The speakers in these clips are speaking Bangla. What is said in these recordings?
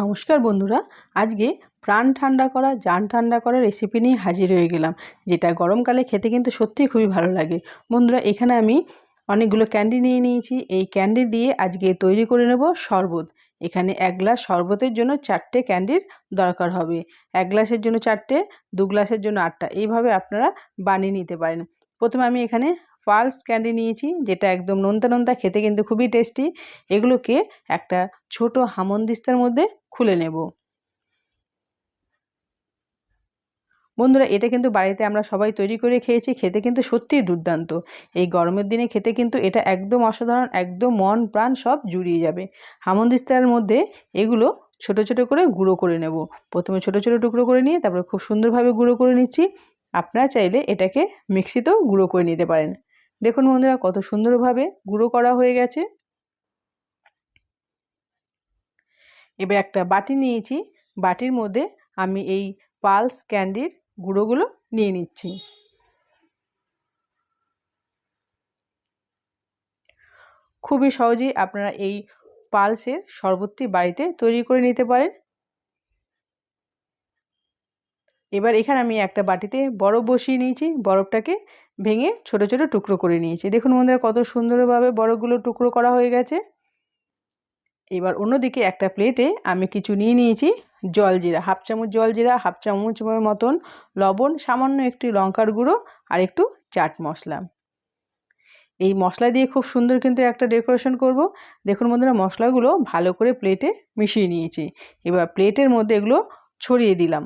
নমস্কার বন্ধুরা, আজকে প্রাণ ঠান্ডা করা, জান ঠান্ডা করা রেসিপি নিয়ে হাজির হয়ে গেলাম, যেটা গরমকালে খেতে কিন্তু সত্যিই খুবই ভালো লাগে। বন্ধুরা, এখানে আমি অনেকগুলো ক্যান্ডি নিয়ে নিয়েছি, এই ক্যান্ডি দিয়ে আজকে তৈরি করে নেব শরবত। এখানে এক গ্লাস শরবতের জন্য চারটে ক্যান্ডির দরকার হবে। এক গ্লাসের জন্য চারটে, দু গ্লাসের জন্য আটটা, এইভাবে আপনারা বানিয়ে নিতে পারেন। প্রথমে আমি এখানে পালস ক্যান্ডি নিয়েছি, যেটা একদম নোনতা নোনতা খেতে কিন্তু খুবই টেস্টি। এগুলোকে একটা ছোট হামনদিস্তার মধ্যে খুলে নেব। বন্ধুরা, এটা কিন্তু বাড়িতে আমরা সবাই তৈরি করে খেয়েছি, খেতে কিন্তু সত্যিই দুর্দান্ত। এই গরমের দিনে খেতে কিন্তু এটা একদম অসাধারণ, একদম মন প্রাণ সব জুড়িয়ে যাবে। হামনদিস্তার মধ্যে এগুলো ছোট ছোট করে গুঁড়ো করে নেব। প্রথমে ছোট ছোট টুকরো করে নিয়ে, তারপরে খুব সুন্দরভাবে গুঁড়ো করে নিচ্ছি। আপনারা চাইলে এটাকে মিক্সিতেও গুঁড়ো করে নিতে পারেন। দেখুন বন্ধুরা, কত সুন্দরভাবে গুঁড়ো করা হয়ে গেছে। এবার একটা বাটি নিয়েছি। বাটির মধ্যে আমি এই পালস ক্যান্ডির গুঁড়োগুলো নিয়ে নিচ্ছি। খুবই সহজেই আপনারা এই পালসের শরবতটি বাড়িতে তৈরি করে নিতে পারেন। এবার এখানে আমি একটা বাটিতে বরফ বসিয়ে নিয়েছি। বরফটাকে ভেঙে ছোট ছোট টুকরো করে নিয়েছি। দেখুন বন্ধুরা কত সুন্দরভাবে বরফগুলো টুকরো করা হয়ে গেছে। এবার অন্যদিকে একটা প্লেটে আমি কিছু নিয়ে নিয়েছি জল জিরা, হাফ চামচ জল জিরা, হাফ চামচ মতন লবণ, সামান্য একটি লঙ্কার গুঁড়ো আর একটু চাট মশলা। এই মশলা দিয়ে খুব সুন্দর কিন্তু একটা ডেকোরেশন করব। দেখুন বন্ধুরা মশলাগুলো ভালো করে প্লেটে মিশিয়ে নিয়েছি। এবার প্লেটের মধ্যে এগুলো ছড়িয়ে দিলাম।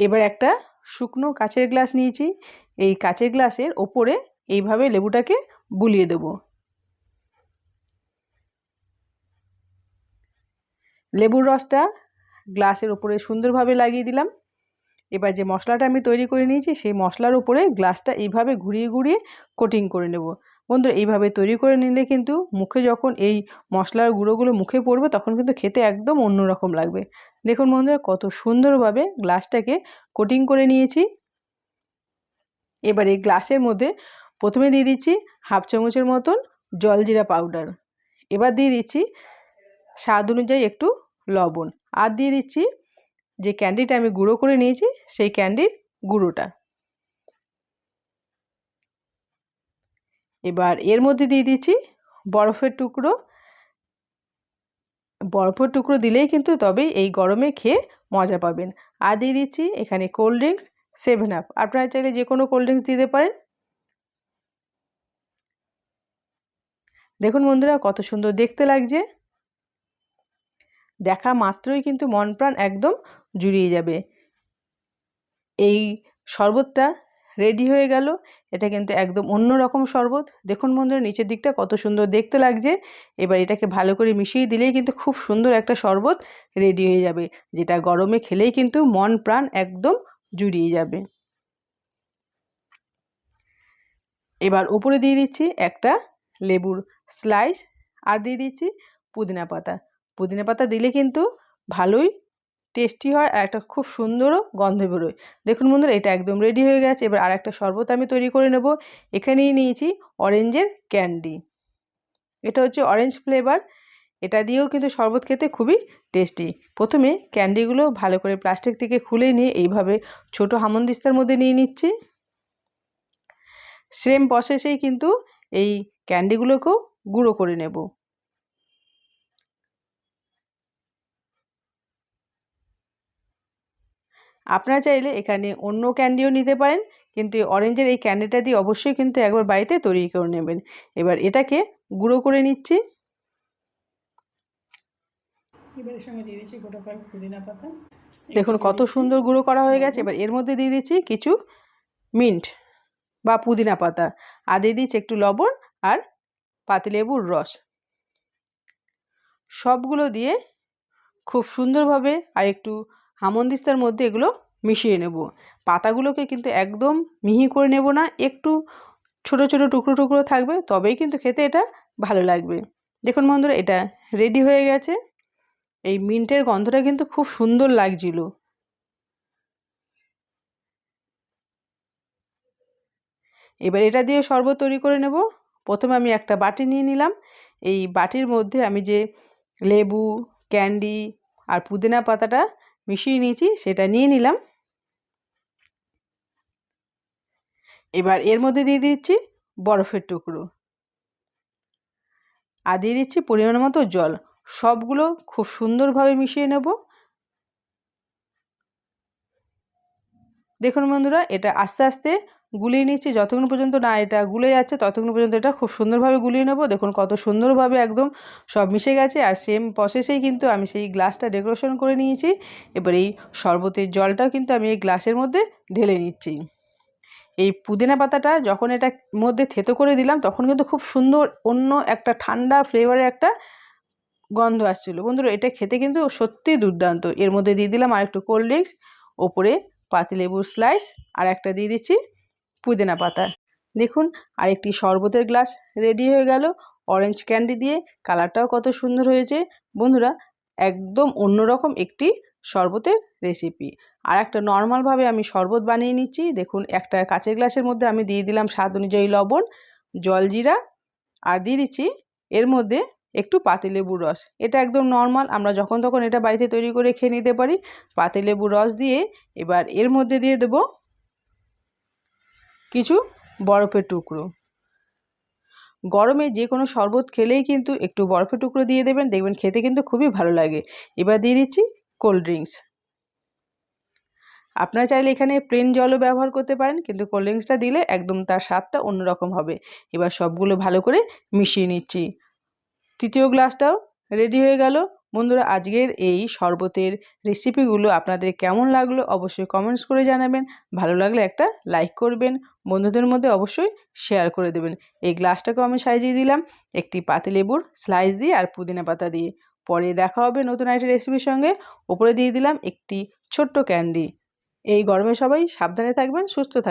এবার একটা শুকনো কাচের গ্লাস নিয়েছি। এই কাচের গ্লাসের ওপরে এইভাবে লেবুটাকে বুলিয়ে দেব। লেবুর রসটা গ্লাসের ওপরে সুন্দরভাবে লাগিয়ে দিলাম। এবার যে মশলাটা আমি তৈরি করে নিয়েছি, সেই মশলার উপরে গ্লাসটা এইভাবে ঘুরিয়ে ঘুরিয়ে কোটিং করে নেব। বন্ধুরা, এইভাবে তৈরি করে নিলে কিন্তু মুখে যখন এই মশলার গুঁড়োগুলো মুখে পড়বে, তখন কিন্তু খেতে একদম অন্যরকম লাগবে। দেখুন বন্ধুরা, কত সুন্দরভাবে গ্লাসটাকে কোটিং করে নিয়েছি। এবার এই গ্লাসের মধ্যে প্রথমে দিয়ে দিচ্ছি হাফ চামচের মতন জলজিরা পাউডার। এবার দিয়ে দিচ্ছি স্বাদ অনুযায়ী একটু লবণ। আর দিয়ে দিচ্ছি যে ক্যান্ডিটা আমি গুঁড়ো করে নিয়েছি, সেই ক্যান্ডির গুঁড়োটা। এবার এর মধ্যে দিয়ে দিচ্ছি বরফের টুকরো। বরফের টুকরো দিলেই কিন্তু তবেই এই গরমে খেয়ে মজা পাবেন। আর দিয়ে দিচ্ছি এখানে কোল্ড ড্রিঙ্কস সেভেন আপ। আপনারা চাইলে যে কোনো কোল্ড ড্রিঙ্কস দিতে পারেন। দেখুন বন্ধুরা, কত সুন্দর দেখতে লাগছে। দেখা মাত্রই কিন্তু মন প্রাণ একদম জুড়িয়ে যাবে। এই শরবতটা রেডি হয়ে গেল। এটা কিন্তু একদম অন্য রকম শরবত। দেখুন বন্ধুরা, নিচের দিকটা কত সুন্দর দেখতে লাগছে। এবার এটাকে ভালো করে মিশিয়ে দিলেই কিন্তু খুব সুন্দর একটা শরবত রেডি হয়ে যাবে, যেটা গরমে খেলেই কিন্তু মন প্রাণ একদম জুড়িয়ে যাবে। এবার উপরে দিয়ে দিচ্ছি একটা লেবুর স্লাইস আর দিয়ে দিচ্ছি পুদিনা পাতা। পুদিনা পাতা দিলে কিন্তু ভালোই টেস্টি হয় আর একটা খুব সুন্দরও গন্ধ বেরোয়। দেখুন বন্ধুরা, এটা একদম রেডি হয়ে গেছে। এবার আর একটা শরবত আমি তৈরি করে নেব। এখানেই নিয়েছি অরেঞ্জের ক্যান্ডি এটা হচ্ছে অরেঞ্জ ফ্লেভার এটা দিয়েও কিন্তু শরবত খেতে খুবই টেস্টি প্রথমে ক্যান্ডিগুলো ভালো করে প্লাস্টিক থেকে খুলে নিয়ে এইভাবে ছোট হামন্দিস্তার মধ্যে নিয়ে নিচ্ছি। সেম প্রসেসেই কিন্তু এই ক্যান্ডিগুলোকেও গুঁড়ো করে নেব। আপনারা চাইলে এখানে অন্য ক্যান্ডিও নিতে পারেন কিন্তু অরেঞ্জের এই ক্যান্ডিটা দিয়ে অবশ্যই কিন্তু একবার বাড়িতে তৈরি করে নেবেন। এবার এটাকে গুঁড়ো করে নিচ্ছি। এবারের সঙ্গে দিয়ে দিচ্ছি গোটা কয়েক পুদিনা পাতা। দেখুন কত সুন্দর গুঁড়ো করা হয়ে গেছে। এবার এর মধ্যে দিয়ে দিচ্ছি কিছু মিন্ট বা পুদিনা পাতা। আর দিয়ে দিচ্ছি একটু লবণ আর পাতিলেবুর রস। সবগুলো দিয়ে খুব সুন্দরভাবে আর একটু হামনদিস্তার মধ্যে এগুলো মিশিয়ে নেব। পাতাগুলোকে কিন্তু একদম মিহি করে নেব না, একটু ছোট ছোট টুকরো টুকরো থাকবে, তবেই কিন্তু খেতে এটা ভালো লাগবে। দেখুন বন্ধুরা, এটা রেডি হয়ে গেছে। এই মিন্টের গন্ধটা কিন্তু খুব সুন্দর লাগছিল। এবার এটা দিয়ে শরবত তৈরি করে নেব। প্রথমে আমি একটা বাটি নিয়ে নিলাম। এই বাটির মধ্যে আমি যে লেবু, ক্যান্ডি আর পুদিনা পাতাটা মিশিয়ে নিয়েছি, সেটা নিয়ে নিলাম। এবার এর মধ্যে দিয়ে দিচ্ছি বরফের টুকরো। আর দিয়ে দিচ্ছি পরিমাণ মতো জল। সবগুলো খুব সুন্দরভাবে মিশিয়ে নেব। দেখুন বন্ধুরা, এটা আস্তে আস্তে গুলিয়ে নিচ্ছি। যতক্ষণ পর্যন্ত না এটা গুলে যাচ্ছে, ততক্ষণ পর্যন্ত এটা খুব সুন্দরভাবে গুলিয়ে নেব। দেখুন কত সুন্দরভাবে একদম সব মিশে গেছে আর সেম প্রসেসেই কিন্তু আমি সেই গ্লাসটা ডেকোরেশন করে নিয়েছি। এবার এই শরবতের জলটাও কিন্তু আমি এই গ্লাসের মধ্যে ঢেলে নিচ্ছি। এই পুদিনা পাতাটা যখন এটা মধ্যে থেতো করে দিলাম, তখন কিন্তু খুব সুন্দর অন্য একটা ঠান্ডা ফ্লেভারের একটা গন্ধ আসছিল। বন্ধুরা, এটা খেতে কিন্তু সত্যিই দুর্দান্ত। এর মধ্যে দিয়ে দিলাম আর একটু কোল্ড ড্রিঙ্কস ওপরে পাতিলেবুর স্লাইস আর একটা দিয়ে দিচ্ছি পুদিনা পাতা। দেখুন, আরেকটি শরবতের গ্লাস রেডি হয়ে গেল। অরেঞ্জ ক্যান্ডি দিয়ে কালারটাও কত সুন্দর হয়েছে। বন্ধুরা, একদম অন্যরকম একটি শরবতের রেসিপি আর একটা নর্মালভাবে আমি শরবত বানিয়ে নিচ্ছি। দেখুন, একটা কাঁচের গ্লাসের মধ্যে আমি দিয়ে দিলাম স্বাদ অনুযায়ী লবণ জলজিরা আর দিয়ে দিচ্ছি এর মধ্যে একটু পাতিলেবুর রস। এটা একদম নর্মাল আমরা যখন তখন এটা বাড়িতে তৈরি করে খেয়ে নিতে পারি। পাতিলেবুর রস দিয়ে এবার এর মধ্যে দিয়ে দেব কিছু বরফের টুকরো। গরমে যে কোনো শরবত খেলেই কিন্তু একটু বরফের টুকরো দিয়ে দেবেন, দেখবেন খেতে কিন্তু খুবই ভালো লাগে। এবার দিয়ে দিচ্ছি কোল্ড ড্রিঙ্কস আপনারা চাইলে এখানে প্লেন জলও ব্যবহার করতে পারেন, কিন্তু কোল্ড ড্রিঙ্কসটা দিলে একদম তার স্বাদটা অন্যরকম হবে। এবার সবগুলো ভালো করে মিশিয়ে নিচ্ছি। তৃতীয় গ্লাসটাও রেডি হয়ে গেল। বন্ধুরা, আজকের এই শরবতের রেসিপিগুলো আপনাদের কেমন লাগল অবশ্যই কমেন্টস করে জানাবেন। ভালো লাগলে একটা লাইক করবেন। বন্ধুদের মধ্যে অবশ্যই শেয়ার করে দেবেন। এই গ্লাসটাকেও আমি সাজিয়ে দিলাম একটি পাতিলেবুর স্লাইস দিয়ে আর পুদিনা পাতা দিয়ে। পরে দেখা হবে নতুন একটা রেসিপির সঙ্গে। ওপরে দিয়ে দিলাম একটি ছোট্ট ক্যান্ডি এই গরমে সবাই সাবধানে থাকবেন, সুস্থ থাকবেন।